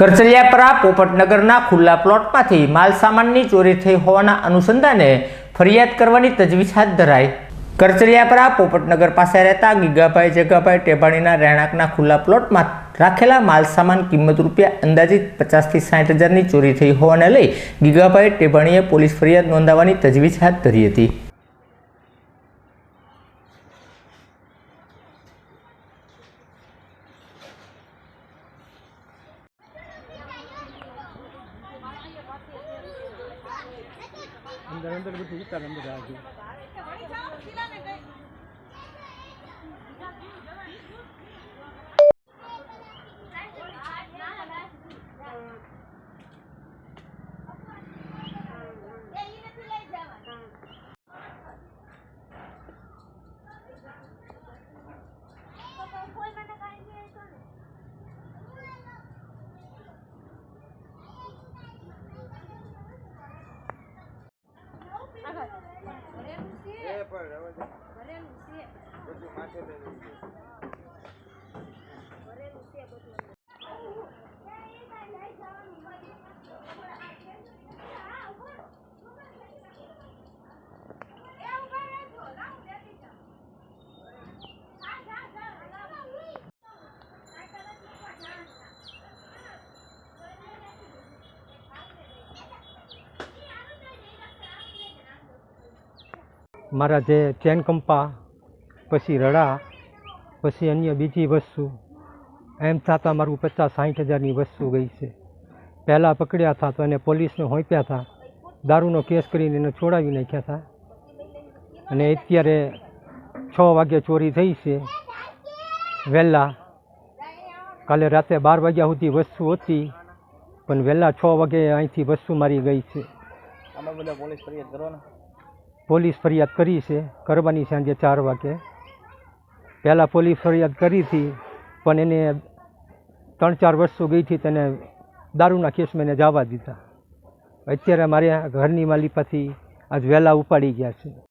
કરચલિયાપરા પોપટનગરના ખુલ્લા પ્લોટમાંથી માલસામાનની ચોરી થઈ હોવાના અનુસંધાને ફરિયાદ કરવાની તજવીજ હાથ ધરાઈ. કરચલિયાપરા પોપટનગર પાસે રહેતા ગીગાભાઈ જગાભાઈ ટેભાણીના રહેણાંકના ખુલ્લા પ્લોટમાં રાખેલા માલસામાન કિંમત રૂપિયા અંદાજિત પચાસથી સાઠ હજારની ચોરી થઈ હોવાને લઈ ગીગાભાઈ ટેભાણીએ પોલીસ ફરિયાદ નોંધાવવાની તજવીજ હાથ ધરી હતી. नरेंद्र भी ठीक कदम बता दी અંદર છે. બધું ઉતાર અંદર આજે મારા જે ચેન કંપા, પછી રડા, પછી અન્ય બીજી વસ્તુ. એમ થતાં મારું પચાસ સાઠ હજારની વસ્તુ ગઈ છે. પહેલાં પકડ્યા હતા તો એને પોલીસને હોંપ્યા હતા. દારૂનો કેસ કરીને એને છોડાવી નાખ્યા હતા. અને અત્યારે છ વાગે ચોરી થઈ છે. વહેલા. કાલે રાતે બાર વાગ્યા સુધી વસ્તુ હતી, પણ વહેલા છ વાગે અહીંથી વસ્તુ મારી ગઈ છે. આમાં બધા પોલીસ ફરિયાદ કરો ને પોલીસ ફરિયાદ કરી છે, કરવાની સાંજે ચાર વાગે. પહેલાં પોલીસ ફરિયાદ કરી હતી, પણ એને ત્રણ ચાર વર્ષો ગઈ હતી તેને દારૂના કેસમાં એને જવા દીધા. અત્યારે મારે ઘરની માલિપાથી આજ વહેલા ઉપાડી ગયા છે.